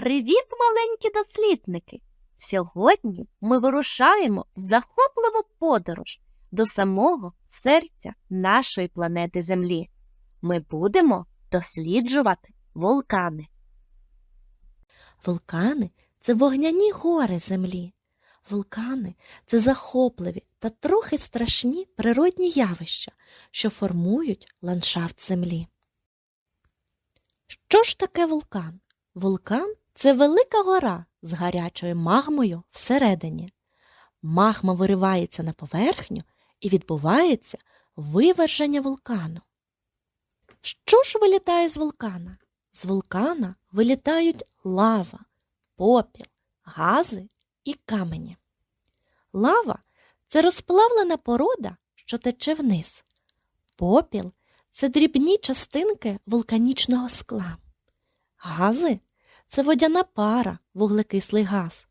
Привіт, маленькі дослідники! Сьогодні ми вирушаємо в захопливу подорож до самого серця нашої планети Землі. Ми будемо досліджувати вулкани. Вулкани це вогняні гори землі. Вулкани це захопливі та трохи страшні природні явища, що формують ландшафт землі. Що ж таке вулкан? Вулкан це велика гора з гарячою магмою всередині. Магма виривається на поверхню і відбувається виверження вулкану. Що ж вилітає з вулкана? З вулкана вилітають лава, попіл, гази і камені. Лава це розплавлена порода, що тече вниз. Попіл це дрібні частинки вулканічного скла. Гази це водяна пара, вуглекислий газ.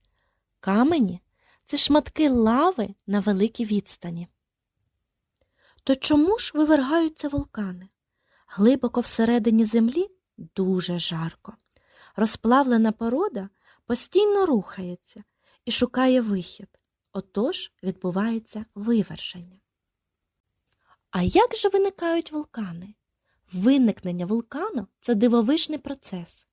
Камені це шматки лави на великій відстані. То чому ж вивергаються вулкани? Глибоко всередині землі дуже жарко. Розплавлена порода постійно рухається і шукає вихід. Отож відбувається виверження. А як же виникають вулкани? Виникнення вулкану це дивовижний процес.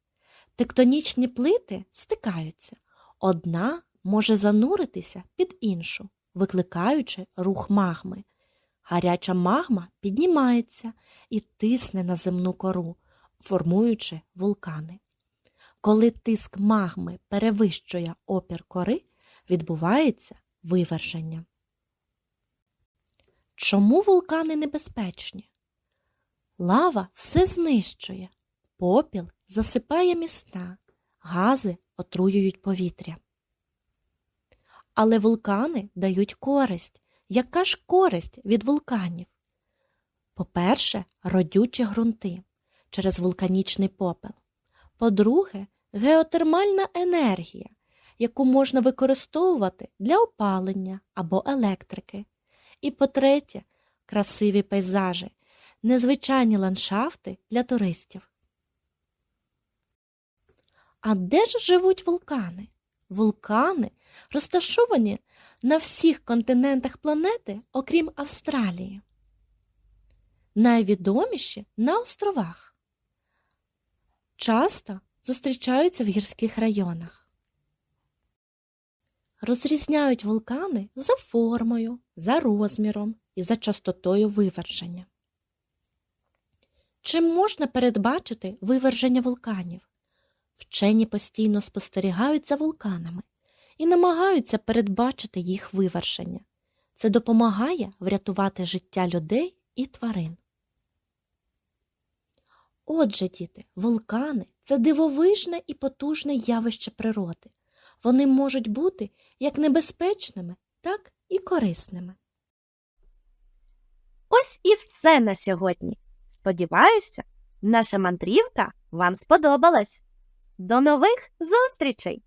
Тектонічні плити стикаються. Одна може зануритися під іншу, викликаючи рух магми. Гаряча магма піднімається і тисне на земну кору, формуючи вулкани. Коли тиск магми перевищує опір кори, відбувається виверження. Чому вулкани небезпечні? Лава все знищує, попіл засипає міста, гази отруюють повітря. Але вулкани дають користь. Яка ж користь від вулканів? По-перше, родючі ґрунти через вулканічний попел. По-друге, геотермальна енергія, яку можна використовувати для опалення або електрики. І по-третє, красиві пейзажі, незвичайні ландшафти для туристів. А де ж живуть вулкани? Вулкани розташовані на всіх континентах планети, окрім Австралії. Найвідоміші на островах. Часто зустрічаються в гірських районах. Розрізняють вулкани за формою, за розміром і за частотою виверження. Чим можна передбачити виверження вулканів? Вчені постійно спостерігають за вулканами і намагаються передбачити їх вивершення. Це допомагає врятувати життя людей і тварин. Отже, діти, вулкани це дивовижне і потужне явище природи. Вони можуть бути як небезпечними, так і корисними. Ось і все на сьогодні. Сподіваюся, наша мандрівка вам сподобалась. До нових зустрічей!